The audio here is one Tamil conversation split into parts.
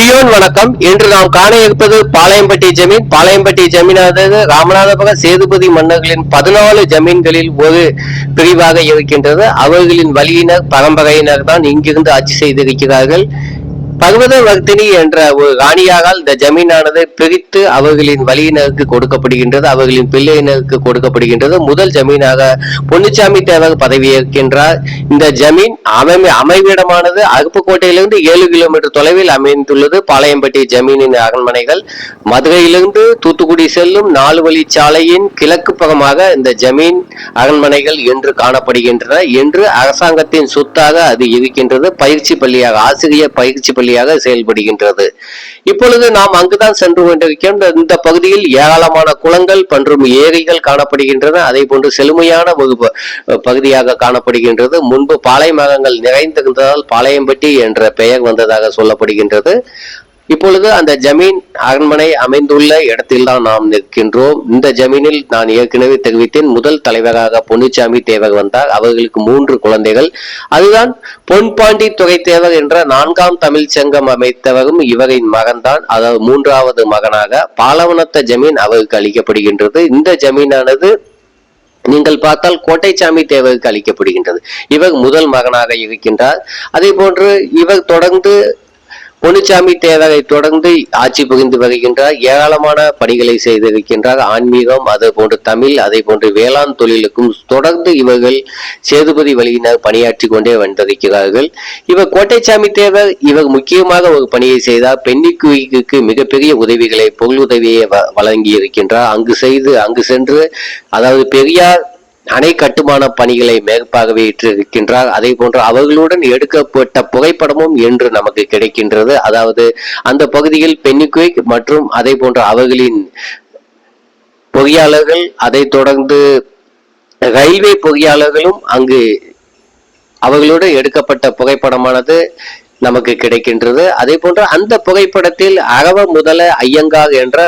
இடியோன் வணக்கம். இன்று நாம் காண இருப்பது பாளையம்பட்டி ஜமீன். பாளையம்பட்டி ஜமீனானது ராமநாதபுர சேதுபதி மன்னர்களின் பதினாலு ஜமீன்களில் ஒரு பிரிவாக இருக்கின்றது. அவர்களின் வழியினர் பரம்பரையினர் தான் இங்கிருந்து ஆட்சி செய்திருக்கிறார்கள். பகவத வர்த்தினி என்ற ஒரு ராணியாரால் இந்த ஜமீனானது பிரித்து அவர்களின் வழியினருக்கு கொடுக்கப்படுகின்றது அவர்களின் பிள்ளையினருக்கு கொடுக்கப்படுகின்றது. முதல் ஜமீனாக பொன்னுச்சாமி தேவர் பதவியேற்கின்றார் இந்த ஜமீன் அமை அமைவிடமானது அருப்புக்கோட்டையிலிருந்து ஏழு கிலோமீட்டர் தொலைவில் அமைந்துள்ளது. பாளையம்பட்டி ஜமீனின் அரண்மனைகள். மதுரையிலிருந்து தூத்துக்குடி செல்லும் நாலு வழி சாலையின் கிழக்கு பக்கமாக இந்த ஜமீன் அரண்மனைகள் என்று காணப்படுகின்றன. என்று அரசாங்கத்தின் சொத்தாக அது இருக்கின்றது. பயிற்சி பள்ளியாக ஆசிரியர் பயிற்சி பள்ளி வழியாக செயல்படுகின்றது. இப்பொழுது நாம் அங்குதான் சென்று கொண்டிருக்கின்ற இந்த- பகுதியில் ஏராளமான குளங்கள் மற்றும் ஏரிகள் காணப்படுகின்றன. அதே போன்று செழுமையான பகுதியாக காணப்படுகின்றது. முன்பு பாளையமகங்கள் நிறைந்திருந்ததால் பாளையம்பட்டி என்ற பெயர் வந்ததாக சொல்லப்படுகின்றது. இப்பொழுது அந்த ஜமீன் அரண்மனை அமைந்துள்ள இடத்தில்தான் நாம் நிற்கின்றோம். இந்த ஜமீனில் நான் ஏற்கனவே தெரிவித்தேன் முதல் தலைவராக பொன்னுச்சாமி தேவர் வந்தார். அவர்களுக்கு மூன்று குழந்தைகள். அதுதான் பொன்பாண்டி துறை தேவர் என்ற நான்காம் தமிழ் சங்கம் அமைத்தவரும் இவரின் மகன்தான். அதாவது மூன்றாவது மகனாக பாலவனத்த ஜமீன் அவருக்கு அளிக்கப்படுகின்றது. இந்த ஜமீனானது நீங்கள் பார்த்தால் கோட்டைச்சாமி தேவருக்கு அளிக்கப்படுகின்றது. இவர் முதல் மகனாக இருக்கின்றார். அதே போன்று இவர் தொடர்ந்து பொன்னுச்சாமி தேவரை தொடர்ந்து ஆட்சி புரிந்து வருகின்றார். ஏராளமான பணிகளை செய்திருக்கின்றார். ஆன்மீகம் அதே போன்று தமிழ் அதே போன்று வேளாண் தொழிலுக்கும் தொடர்ந்து இவர்கள் சேதுபதி வழியினர் பணியாற்றி கொண்டே வந்திருக்கிறார்கள். இவர் கோட்டைச்சாமி தேவர் இவர் முக்கியமாக ஒரு பணியை செய்தார். பெண்ணிக்குவிக்கு மிகப்பெரிய உதவிகளை பொருள் உதவியை வ- வழங்கி இருக்கின்றார் அங்கு செய்து அங்கு சென்று அதாவது பெரியார் அணை கட்டுமான பணிகளை மேற்பாகவே இருக்கின்றார். அதே போன்று அவர்களுடன் எடுக்கப்பட்ட புகைப்படமும் என்று நமக்கு கிடைக்கின்றது. அதாவது அந்த பகுதியில் பென்னிக்விக் மற்றும் அதே போன்று அவர்களின் பொறியாளர்கள் அதை தொடர்ந்து ரயில்வே பொறியாளர்களும் அங்கு அவர்களோடு எடுக்கப்பட்ட புகைப்படமானது நமக்கு கிடைக்கின்றது. அதே போன்று அந்த புகைப்படத்தில் அகவ முதல ஐயங்கார் என்ற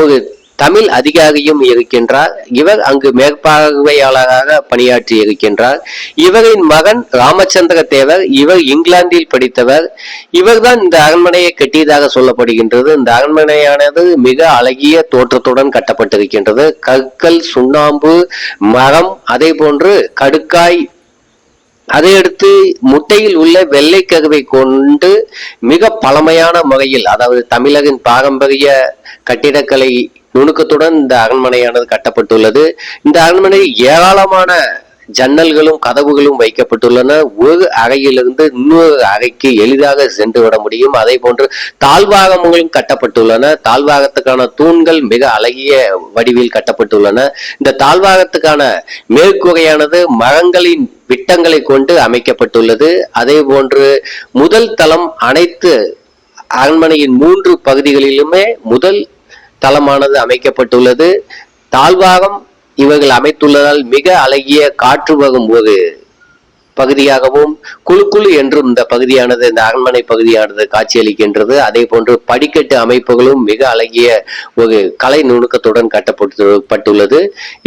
ஒரு தமிழ் அதிகாரியும் இருக்கின்றார். இவர் அங்கு மேற்பார்வையாளராக பணியாற்றி இருக்கின்றார். இவரின் மகன் ராமச்சந்திர தேவர் இவர் இங்கிலாந்தில் படித்தவர். இவர்தான் இந்த அரண்மனையை கட்டியதாக சொல்லப்படுகின்றது. இந்த அரண்மனையானது மிக அழகிய தோற்றத்துடன் கட்டப்பட்டிருக்கின்றது. கற்கள் சுண்ணாம்பு மரம் அதே போன்று கடுக்காய். அதையடுத்து முட்டையில் உள்ள வெள்ளை கருவை கொண்டு மிக பழமையான முறையில் அதாவது தமிழகின் பாரம்பரிய கட்டிடக்கலை நுணுக்கத்துடன் இந்த அரண்மனையானது கட்டப்பட்டுள்ளது. இந்த அரண்மனையில் ஏராளமான ஜன்னல்களும் கதவுகளும் வைக்கப்பட்டுள்ளன. ஒரு அறையிலிருந்து இன்னொரு அறைக்கு எளிதாக சென்று விட முடியும். அதே போன்று தாழ்வாகங்களும் கட்டப்பட்டுள்ளன. தாழ்வாகத்துக்கான தூண்கள் மிக அழகிய வடிவில் கட்டப்பட்டுள்ளன. இந்த தாழ்வாகத்துக்கான மேற்கூரையானது மரங்களின் விட்டங்களை கொண்டு அமைக்கப்பட்டுள்ளது. அதே போன்று முதல் தளம் அனைத்து அரண்மனையின் மூன்று பகுதிகளிலுமே முதல் தளமானது அமைக்கப்பட்டுள்ளது. தாழ்வாகம் இவர்கள் அமைத்துள்ளதால் மிக அழகிய காற்று வகும் ஒரு பகுதியாகவும் குழு குழு என்றும் இந்த பகுதியானது இந்த அரண்மனை பகுதியானது காட்சியளிக்கின்றது. அதே போன்று படிக்கட்டு அமைப்புகளும் மிக அழகிய ஒரு கலை நுணுக்கத்துடன் கட்டப்பட்டுள்ளது.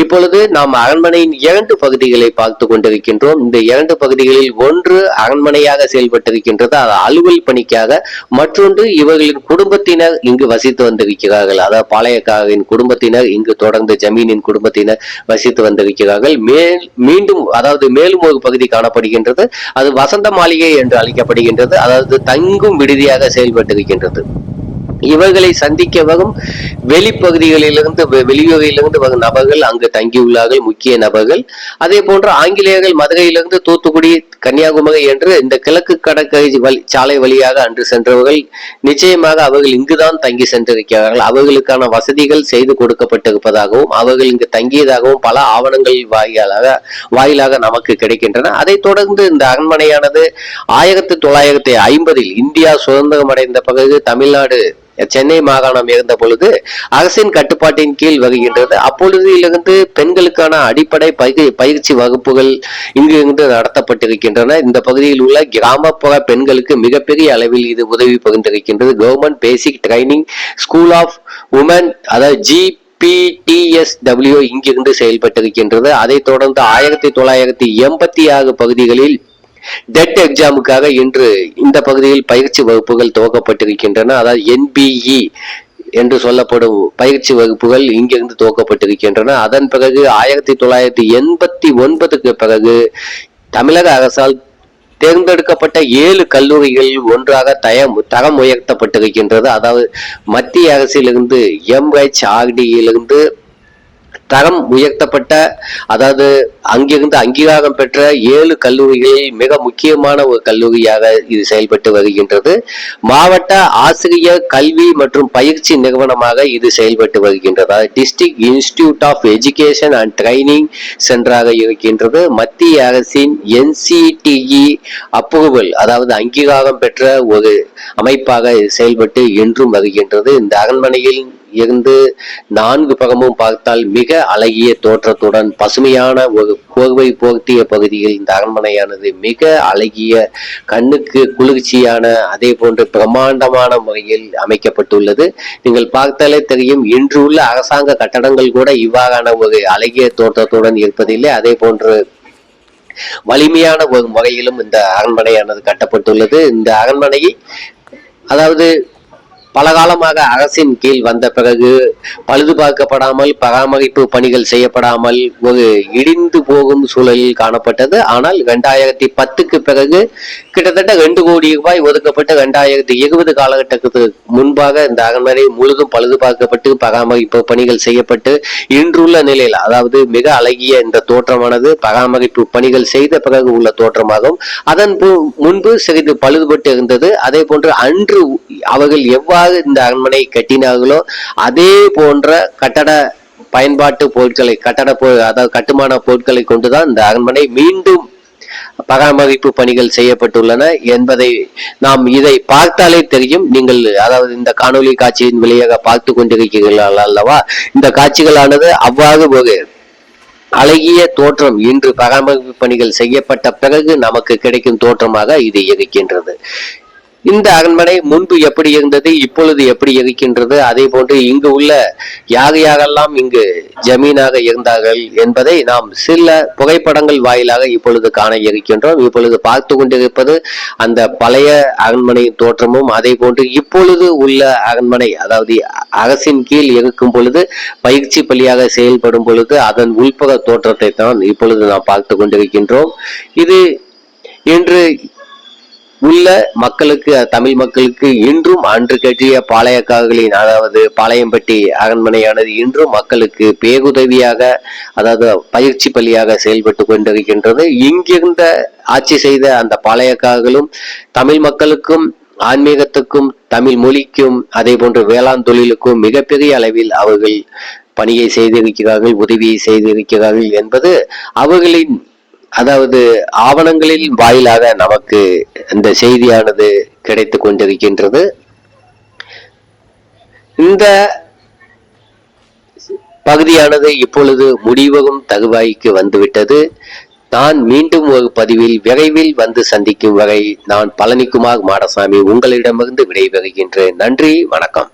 இப்பொழுது நாம் அரண்மனையின் இரண்டு பகுதிகளை பார்த்து கொண்டிருக்கின்றோம். இந்த இரண்டு பகுதிகளில் ஒன்று அரண்மனையாக செயல்பட்டிருக்கின்றது. அது அலுவல் பணிக்காக மற்றொன்று இவர்களின் குடும்பத்தினர் இங்கு வசித்து வந்திருக்கிறார்கள். அதாவது பாளையக்காரரின் குடும்பத்தினர் இங்கு தொடர்ந்து ஜமீனின் குடும்பத்தினர் வசித்து வந்திருக்கிறார்கள். மேல் மீண்டும் அதாவது மேலும் ஒரு பகுதி காணப்படுகின்றது அது வசந்த மாளிகை என்று அழைக்கப்படுகின்றது. அதாவது தங்கும் விடுதியாக செயல்பட்டிருக்கின்றது. இவர்களை சந்திக்க வரும் வெளிப்பகுதிகளிலிருந்து வெளியூரிலிருந்து வரும் நபர்கள் அங்கு தங்கியுள்ளார்கள் முக்கிய நபர்கள். அதே போன்று ஆங்கிலேயர்கள் மதுரையிலிருந்து தூத்துக்குடி கன்னியாகுமரி என்று இந்த கிழக்கு கடற்கரை வழி சாலை வழியாக அன்று சென்றவர்கள் நிச்சயமாக அவர்கள் இங்குதான் தங்கி சென்றிருக்கிறார்கள். அவர்களுக்கான வசதிகள் செய்து கொடுக்கப்பட்டிருப்பதாகவும் அவர்கள் இங்கு தங்கியதாகவும் பல ஆவணங்கள் வாயிலாக வாயிலாக நமக்கு கிடைக்கின்றன. அதைத் தொடர்ந்து இந்த அரண்மனையானது ஆயிரத்தி தொள்ளாயிரத்தி ஐம்பதில் இந்தியா சுதந்திரம் அடைந்த பிறகு தமிழ்நாடு சென்னை மாகாணம் இருந்த பொழுது அரசின் கட்டுப்பாட்டின் கீழ் வருகின்றது. அப்பொழுதிலிருந்து பெண்களுக்கான அடிப்படை பயிற்சி பயிற்சி வகுப்புகள் இங்கு இருந்து இருக்கின்றன. இந்த பகுதியில் உள்ள கிராமப்புற பெண்களுக்கு மிகப்பெரிய அளவில் இது உதவி பகிர்ந்திருக்கின்றது government basic training school of women அதாவது ஜி பிடிஎஸ்டபிள்யூ இங்கிருந்து செயல்பட்டிருக்கின்றது. அதைத் தொடர்ந்து ஆயிரத்தி தொள்ளாயிரத்தி எண்பத்தி ஆறு பகுதிகளில் டெட் எக்ஸாமுக்காக இன்று இந்த பகுதியில் பயிற்சி வகுப்புகள் துவக்கப்பட்டிருக்கின்றன. அதாவது என்பிஇ என்று சொல்லப்படும் பயிற்சி வகுப்புகள் இங்கிருந்து துவக்கப்பட்டிருக்கின்றன. அதன் பிறகு ஆயிரத்தி தொள்ளாயிரத்தி எண்பத்தி ஒன்பதுக்கு பிறகு தமிழக அரசால் தேர்ந்தெடுக்கப்பட்ட ஏழு கல்லூரிகளில் ஒன்றாக தயம் தரம் உயர்த்தப்பட்டிருக்கின்றது அதாவது மத்திய அரசிலிருந்து எம்ஹெச்ஆர்டியிலிருந்து தரம் உயர்த்தப்பட்ட அதாவது அங்கிருந்து அங்கீகாரம் பெற்ற ஏழு கல்லூரிகளில் மிக முக்கியமான ஒரு கல்லூரியாக இது செயல்பட்டு வருகின்றது. மாவட்ட ஆசிரியர் கல்வி மற்றும் பயிற்சி நிறுவனமாக இது செயல்பட்டு வருகின்றது? District institute of education and training சென்டராக இருக்கின்றது. மத்திய அரசின் என்சிடிஇ அப்ரூவல் அதாவது அங்கீகாரம் பெற்ற ஒரு அமைப்பாக இது செயல்பட்டு இன்றும் வருகின்றது. இந்த அரண்மனையில் இருந்து நான்கு பக்கமும் பார்த்தால் மிக அழகிய தோற்றத்துடன் பசுமையான ஒரு கோர்வை போர்த்திய பகுதியில் இந்த அரண்மனையானது மிக அழகிய கண்ணுக்கு குளிர்ச்சியான அதே போன்று பிரம்மாண்டமான முறையில் அமைக்கப்பட்டுள்ளது. நீங்கள் பார்த்தாலே தெரியும் இன்று உள்ள அரசாங்க கட்டடங்கள் கூட இவ்வாறான ஒரு அழகிய தோற்றத்துடன் இருப்பதில்லை. அதே போன்று வலிமையான ஒரு முறையிலும் இந்த அரண்மனையானது கட்டப்பட்டுள்ளது. இந்த அரண்மனையை அதாவது பல காலமாக அரசின் கீழ் வந்த பிறகு பழுது பார்க்கப்படாமல் பராமரிப்பு பணிகள் செய்யப்படாமல் ஒரு இடிந்து போகும் சூழலில் காணப்பட்டது. ஆனால் இரண்டாயிரத்தி பத்துக்கு பிறகு கிட்டத்தட்ட ரெண்டு கோடி ரூபாய் ஒதுக்கப்பட்டு இரண்டாயிரத்தி இருபது காலகட்டத்துக்கு முன்பாக இந்த அரண்மனை முழுதும் பழுது பார்க்கப்பட்டு பராமரிப்பு பணிகள் செய்யப்பட்டு இன்றுள்ள நிலையில் அதாவது மிக அழகிய இந்த தோற்றமானது பராமரிப்பு பணிகள் செய்த பிறகு உள்ள தோற்றமாகும். அதன் முன்பு சிறிது பழுதுபட்டு இருந்தது. அதே போன்று அன்று அவர்கள் எவ்வாறு இந்த அரண்மனை கட்டினார்களோ அதே போன்ற கட்டட பயன்பாட்டு பொருட்களை கட்டட பொ- அதாவது கட்டுமான பொருட்களை கொண்டுதான் இந்த அரண்மனை மீண்டும் பராமரிப்பு பணிகள் செய்யப்பட்டுள்ளன என்பதை நாம் இதை பார்த்தாலே தெரியும். நீங்கள் அதாவது இந்த காணொளி காட்சியின் வழியாக பார்த்து கொண்டிருக்கிறீர்கள் அல்லவா? இந்த காட்சிகளானது அவ்வாறு ஒரு அழகிய தோற்றம் இன்று பராமரிப்பு பணிகள் செய்யப்பட்ட பிறகு நமக்கு கிடைக்கும் தோற்றமாக இது இருக்கின்றது. இந்த அரண்மனை முன்பு எப்படி இருந்தது இப்பொழுது எப்படி இருக்கின்றது அதே போன்று இங்கு உள்ள யார் யாரெல்லாம் இங்கு ஜமீனாக இருந்தார்கள் என்பதை நாம் சில புகைப்படங்கள் வாயிலாக இப்பொழுது காண இருக்கின்றோம். இப்பொழுது பார்த்து கொண்டிருப்பது அந்த பழைய அரண்மனையின் தோற்றமும் அதே போன்று இப்பொழுது உள்ள அரண்மனை அதாவது அரசின் கீழ் இருக்கும் பொழுது பயிற்சி பள்ளியாக செயல்படும் பொழுது அதன் உள்புற தோற்றத்தை தான் இப்பொழுது நாம் பார்த்து கொண்டிருக்கின்றோம். இது இன்று உள்ள மக்களுக்கு தமிழ் மக்களுக்கு இன்றும் அன்று கட்டிய பாளையக்காரர்களின் அதாவது பாளையம்பட்டி அரண்மனையானது இன்றும் மக்களுக்கு பேருதவியாக அதாவது பயிற்சி பள்ளியாக செயல்பட்டு கொண்டிருக்கின்றது. இங்கிருந்த ஆட்சி செய்த அந்த பாளையக்காரர்களும் தமிழ் மக்களுக்கும் ஆன்மீகத்துக்கும் தமிழ் மொழிக்கும் அதே போன்று வேளாண் தொழிலுக்கும் மிகப்பெரிய அளவில் அவர்கள் பணியை செய்திருக்கிறார்கள் உதவியை செய்திருக்கிறார்கள் என்பது அவர்களின் அதாவது ஆவணங்களின் வாயிலாக நமக்கு இந்த செய்தியானது கிடைத்து கொண்டிருக்கின்றது. இந்த பகுதியானது இப்பொழுது முடிவகும் தகுவாய்க்கு வந்துவிட்டது. நான் மீண்டும் ஒரு பதிவில் விரைவில் வந்து சந்திக்கும் வரை நான் பழனிக்குமார் மாடசாமி உங்களிடமிருந்து விடைபெறுகின்றேன். நன்றி வணக்கம்.